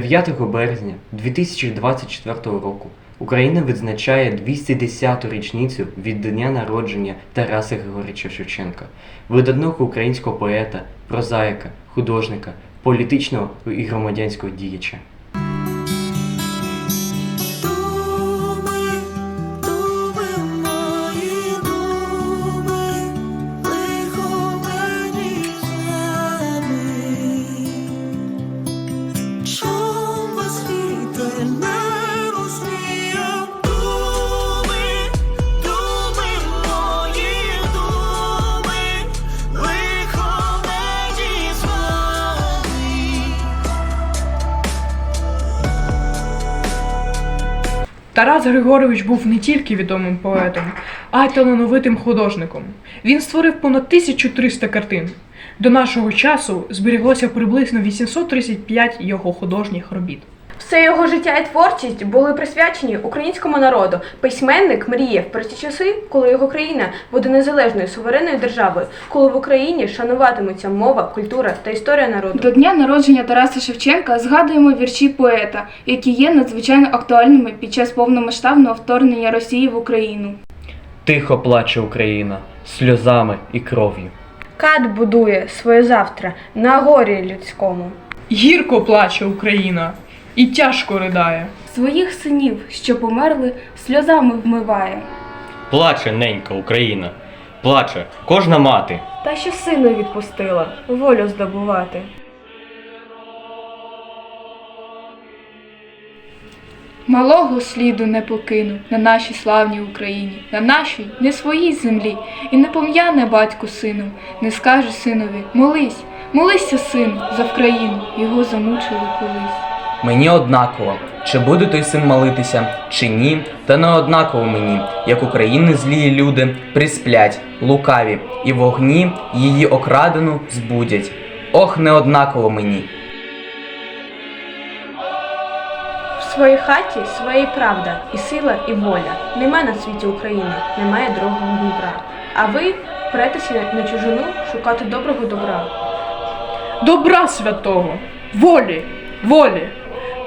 9 березня 2024 року Україна відзначає 210-ту річницю від дня народження Тараса Григорича Шевченка, видатного українського поета, прозаїка, художника, політичного і громадянського діяча. Тарас Григорович був не тільки відомим поетом, а й талановитим художником. Він створив понад 1300 картин. До нашого часу зберіглося приблизно 835 його художніх робіт. Все його життя і творчість були присвячені українському народу. Письменник мріяв про ті часи, коли його країна буде незалежною суверенною державою, коли в Україні шануватимуться мова, культура та історія народу. До дня народження Тараса Шевченка згадуємо вірші поета, які є надзвичайно актуальними під час повномасштабного вторгнення Росії в Україну. Тихо плаче Україна сльозами і кров'ю. Кат будує своє завтра на горі людському. Гірко плаче Україна і тяжко ридає. Своїх синів, що померли, сльозами вмиває. Плаче ненька Україна, плаче кожна мати. Та що сина відпустила волю здобувати. Малого сліду не покину на нашій славній Україні, на нашій не своїй землі, і не пом'яне батько сином, не скаже синові молись, молися, сину, за Вкраїну, його замучили колись. Мені однаково, чи буде той син молитися, чи ні, та не однаково мені, як України злії люди присплять, лукаві, і вогні її окрадену збудять. Ох, не однаково мені. В своїй хаті своєї правда, і сила, і воля. Нема на світі України, немає другого Дніпра. А ви претеся на чужину шукати доброго добра. Добра святого, волі, волі,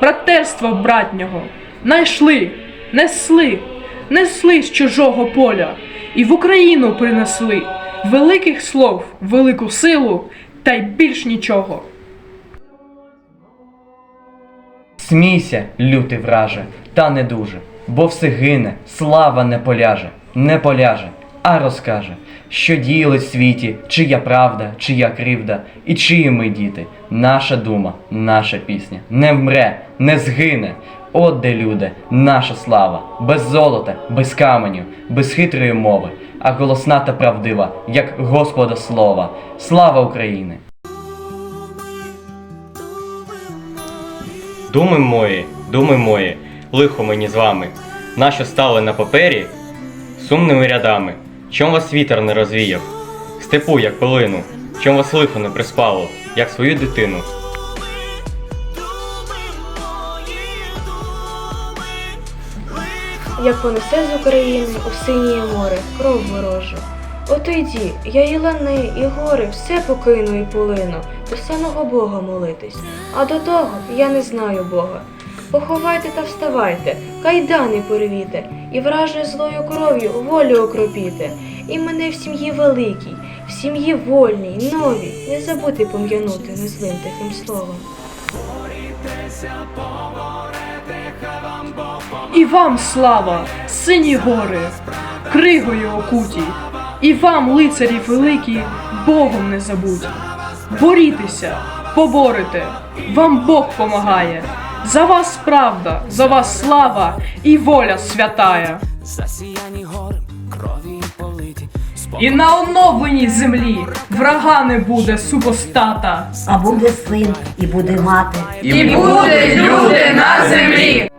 братерства братнього, найшли, несли, несли з чужого поля. І в Україну принесли великих слов, велику силу та й більш нічого. Смійся, лютий враже, та не дуже, бо все гине, слава не поляже, не поляже, а розкаже, що діяли в світі, чия правда, чия кривда, і чиї ми діти, наша дума, наша пісня, не вмре, не згине. От де люди, наша слава, без золота, без каменю, без хитрої мови, а голосна та правдива, як Господа слова. Слава України! Думи мої, думи мої, лихо мені з вами, нащо стали на папері сумними рядами, чом вас вітер не розвіяв, степу, як пилину, чом вас лихо не приспало, як свою дитину. Як понесе з України у синє море кров ворожу. Ото йді, я і лани, і гори, все покину і полину, до самого Бога молитись. А до того я не знаю Бога. Поховайте та вставайте, кайдани порвіте, і вражою злою кров'ю волю окропіте. І мене в сім'ї великій, в сім'ї вольній, новій, не забудьте пом'янути незлим тихим словом. І вам слава, сині гори, кригою окуті, і вам, лицарі великі, Богом не забудь. Борітеся, поборете, вам Бог помагає. За вас правда, за вас слава і воля святая. Засіяні гори, крові политі, І на оновленій землі врага не буде супостата. А буде син, і буде мати. І буде люди на землі.